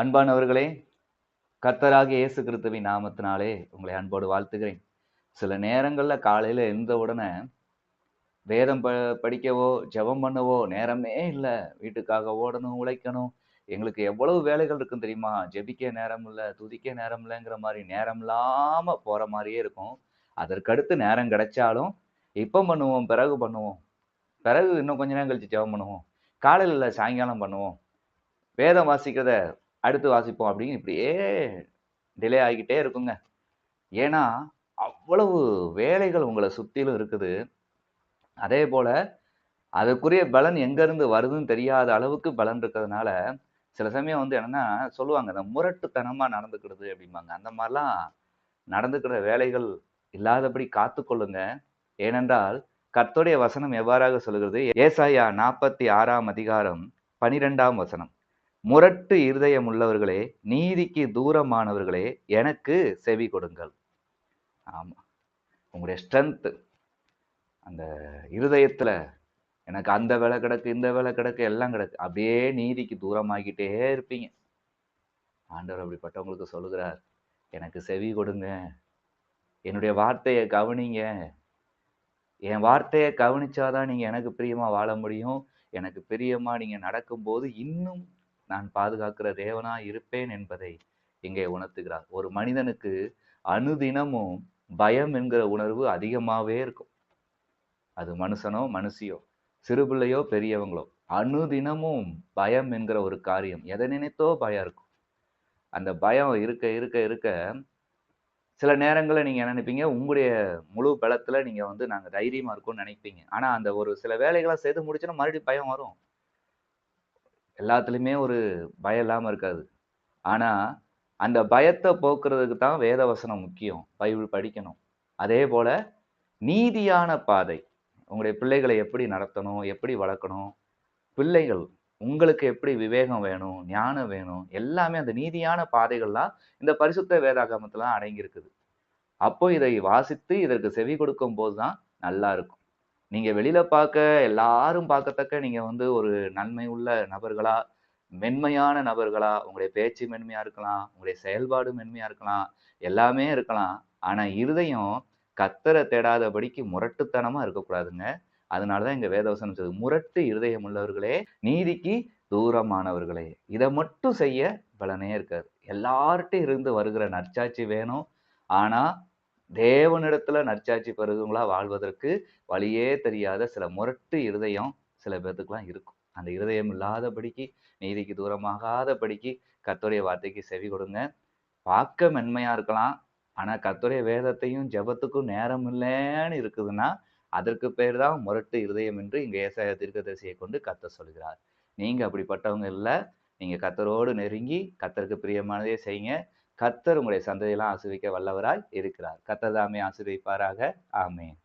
அன்பானவர்களே கத்தராக இயேசு கிறிஸ்துவின் நாமத்தினாலே உங்களை அன்போடு வாழ்த்துகிறேன். சில நேரங்கள்ல காலையில எழுந்த உடனே வேதம் ப படிக்கவோ ஜெபம் பண்ணவோ நேரமே இல்லை. வீட்டுக்காக ஓடணும் உழைக்கணும். எங்களுக்கு எவ்வளவு வேலைகள் இருக்கும் தெரியுமா? ஜெபிக்க நேரம் இல்லை துதிக்க நேரம் இல்லைங்கிற மாதிரி நேரம் இல்லாம போற மாதிரியே இருக்கும். அதற்கடுத்து நேரம் கிடைச்சாலும் இப்போ பண்ணுவோம் பிறகு பண்ணுவோம். பிறகு இன்னும் கொஞ்ச நேரம் கழிச்சு ஜெபம் பண்ணுவோம். காலையில் இல்லை சாயங்காலம் பண்ணுவோம். வேதம் வாசிக்கிறத அடுத்து வாசிப்போம் அப்படின்னு இப்படியே டிலே ஆகிக்கிட்டே இருக்குங்க. ஏன்னா அவ்வளவு வேலைகள் உங்களை சுற்றிலும் இருக்குது. அதே போல் அதுக்குரிய பலன் எங்கேருந்து வருதுன்னு தெரியாத அளவுக்கு பலன் இருக்கிறதுனால சில சமயம் வந்து என்னன்னா சொல்லுவாங்க இந்த முரட்டுத்தனமாக நடந்துக்கிறது அப்படிம்பாங்க. அந்த மாதிரிலாம் நடந்துக்கிற வேலைகள் இல்லாதபடி காத்துக்கொள்ளுங்க. ஏனென்றால் கர்த்தருடைய வசனம் எவ்வாறாக சொல்லுகிறது? ஏசாயா நாற்பத்தி ஆறாம் அதிகாரம் பனிரெண்டாம் வசனம். முரட்டு இருதயம் உள்ளவர்களே நீதிக்கு தூரமானவர்களே எனக்கு செவி கொடுங்கள். ஆமாம் உங்களுடைய ஸ்ட்ரென்த்து அந்த இருதயத்தில் எனக்கு அந்த வேலை கிடக்கு இந்த வேலை கிடக்கு எல்லாம் கிடக்கு. அப்படியே நீதிக்கு தூரமாகிட்டே இருப்பீங்க. ஆண்டவர் அப்படிப்பட்டவங்களுக்கு சொல்லுகிறார் எனக்கு செவி கொடுங்க. என்னுடைய வார்த்தையை கவனிங்க. என் வார்த்தையை கவனிச்சாதான் நீங்க எனக்கு பிரியமா வாழ முடியும். எனக்கு பிரியமா நீங்க நடக்கும்போது இன்னும் நான் பாதுகாக்கிற தேவனா இருப்பேன் என்பதை இங்கே உணர்த்துகிறார். ஒரு மனிதனுக்கு அனுதினமும் பயம் என்கிற உணர்வு அதிகமாகவே இருக்கும். அது மனுஷனோ மனுஷியோ சிறு பிள்ளையோ பெரியவங்களோ அனுதினமும் பயம் என்கிற ஒரு காரியம். எதை நினைத்தோ பயம் இருக்கும். அந்த பயம் இருக்க இருக்க இருக்க சில நேரங்களில் நீங்கள் என்ன நினைப்பீங்க? உங்களுடைய முழு பலத்தில் நீங்கள் வந்து நாங்கள் தைரியமாக இருக்கோம்னு நினைப்பீங்க. ஆனால் அந்த ஒரு சில வேலைகளை செய்து முடிச்சோன்னா மறுபடியும் பயம் வரும். எல்லாத்துலேயுமே ஒரு பயம் இல்லாமல் இருக்காது. ஆனால் அந்த பயத்தை போக்குறதுக்கு தான் வேதவசனம் முக்கியம். பைபிள் படிக்கணும். அதே போல் நீதியான பாதை. உங்களுடைய பிள்ளைகளை எப்படி நடத்தணும்? எப்படி வளர்க்கணும்? பிள்ளைகள் உங்களுக்கு எப்படி விவேகம் வேணும்? ஞானம் வேணும்? எல்லாமே அந்த நீதியான பாதைகள்லாம் இந்த பரிசுத்த வேதாகமத்துல அடங்கியிருக்குது. அப்போ இதை வாசித்து இதற்கு செவி கொடுக்கும் போது தான் நல்லா இருக்கும். நீங்க வெளியில பார்க்க எல்லாரும் பார்க்கத்தக்க நீங்க வந்து ஒரு நன்மை உள்ள நபர்களா மென்மையான நபர்களா உங்களுடைய பேச்சு மென்மையா இருக்கலாம் உங்களுடைய செயல்பாடு மென்மையா இருக்கலாம் எல்லாமே இருக்கலாம். ஆனா இருதயம் கத்தரை தேடாதபடிக்கு முரட்டுத்தனமா இருக்கக்கூடாதுங்க. அதனாலதான் எங்கள் வேதவசனம் சொல்லுது முரட்டு இருதயம் உள்ளவர்களே நீதிக்கு தூரமானவர்களே. இதை மட்டும் செய்ய பலனே இருக்காது. எல்லார்ட்டும் இருந்து வருகிற நற்சாட்சி வேணும். ஆனா தேவனிடத்துல நற்சாட்சி பெறுதுங்களா வாழ்வதற்கு வழியே தெரியாத சில முரட்டு இருதயம் சில பேர்த்துக்கெல்லாம் இருக்கும். அந்த இருதயம் இல்லாதபடிக்கு நீதிக்கு தூரமாகாதபடிக்கு கத்துடைய வார்த்தைக்கு செவி கொடுங்க. பார்க்க மென்மையா இருக்கலாம். ஆனா கத்துடைய வேதத்தையும் ஜபத்துக்கும் நேரம் இல்லைன்னு இருக்குதுன்னா அதற்கு பேர் தான் முரட்டு இருதயம் என்று இங்க ஏசாய தீர்க்கதரிசியை கொண்டு கத்த சொல்கிறார். நீங்க அப்படிப்பட்டவங்க இல்லை. நீங்க கத்தரோடு நெருங்கி கத்தருக்கு பிரியமானதே செய்யுங்க. கர்த்தர் உங்களுடைய சந்ததியெல்லாம் ஆசிரிக்க வல்லவராய் இருக்கிறார். கர்த்தர் தாமே ஆசிரியப்பாராக ஆமேன்.